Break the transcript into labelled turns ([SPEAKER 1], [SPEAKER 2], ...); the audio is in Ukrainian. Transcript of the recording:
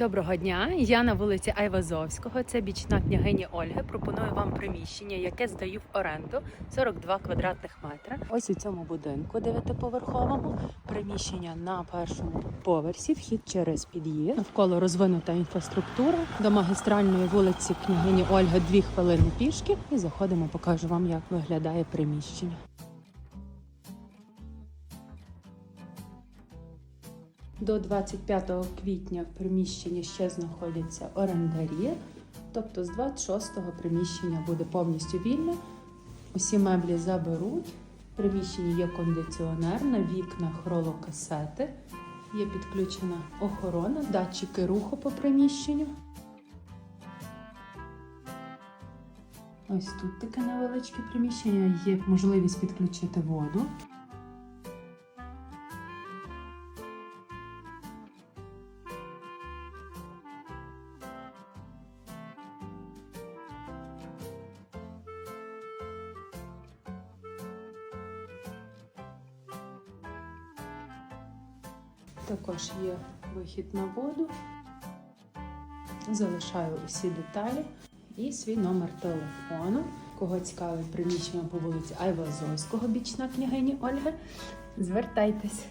[SPEAKER 1] Доброго дня. Я на вулиці Айвазовського. Це бічна княгині Ольги. Пропоную вам приміщення, яке здаю в оренду 42 квадратних метри. Ось у цьому будинку дев'ятиповерховому. Приміщення на першому поверсі. Вхід через під'їзд. Навколо розвинута інфраструктура. До магістральної вулиці княгині Ольги дві хвилини пішки. І заходимо, покажу вам, як виглядає приміщення. До 25 квітня в приміщенні ще знаходяться орендарі, тобто з 26-го приміщення буде повністю вільне. Усі меблі заберуть. В приміщенні є кондиціонер, на вікнах ролокасети, є підключена охорона, датчики руху по приміщенню. Ось тут таке невеличке приміщення, є можливість підключити воду. Також є вихід на воду. Залишаю усі деталі і свій номер телефону. Кого цікавить приміщення по вулиці Айвазовського, бічна княгині Ольги. Звертайтесь.